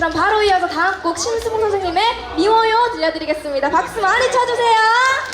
그럼 바로 이어서 다음 곡 심수봉 선생님의 미워요 들려드리겠습니다. 박수 많이 쳐주세요.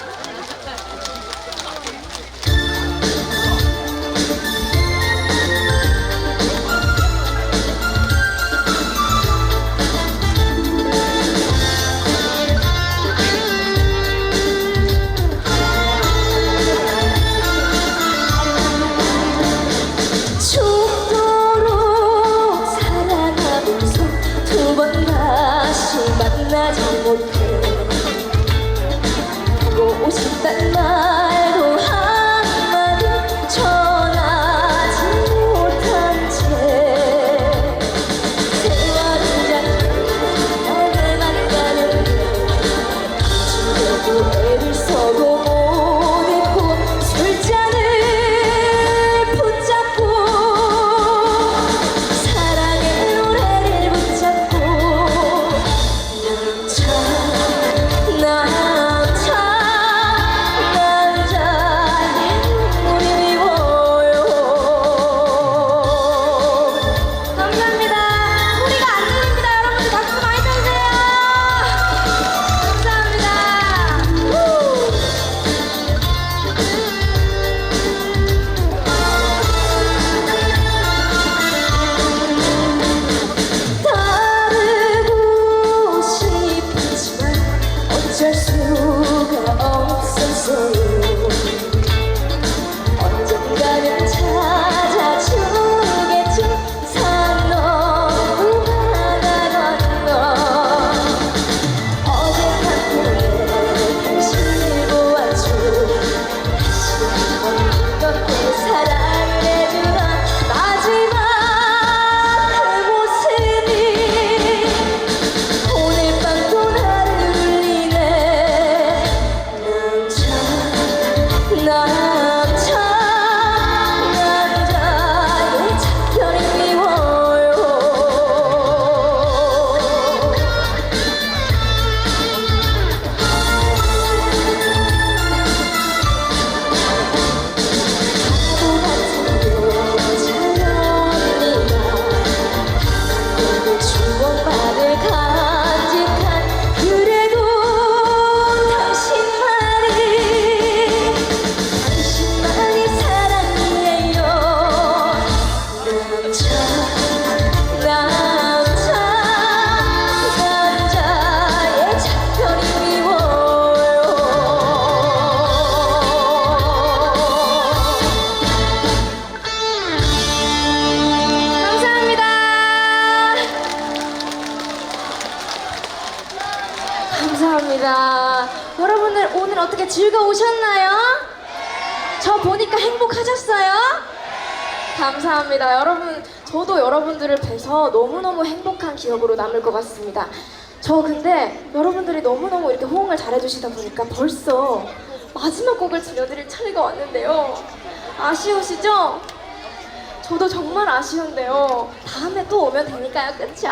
어쩔 수가 없었어요 남 감사합니다. 여러분들 오늘 어떻게 즐거우셨나요? 저 보니까 행복하셨어요? 감사합니다. 여러분, 저도 여러분들을 뵈서 너무너무 행복한 기억으로 남을 것 같습니다. 저 근데 여러분들이 너무너무 이렇게 호응을 잘해주시다 보니까 벌써 마지막 곡을 들려드릴 차례가 왔는데요. 아쉬우시죠? 저도 정말 아쉬운데요. 다음에 또 오면 되니까요. 그쵸?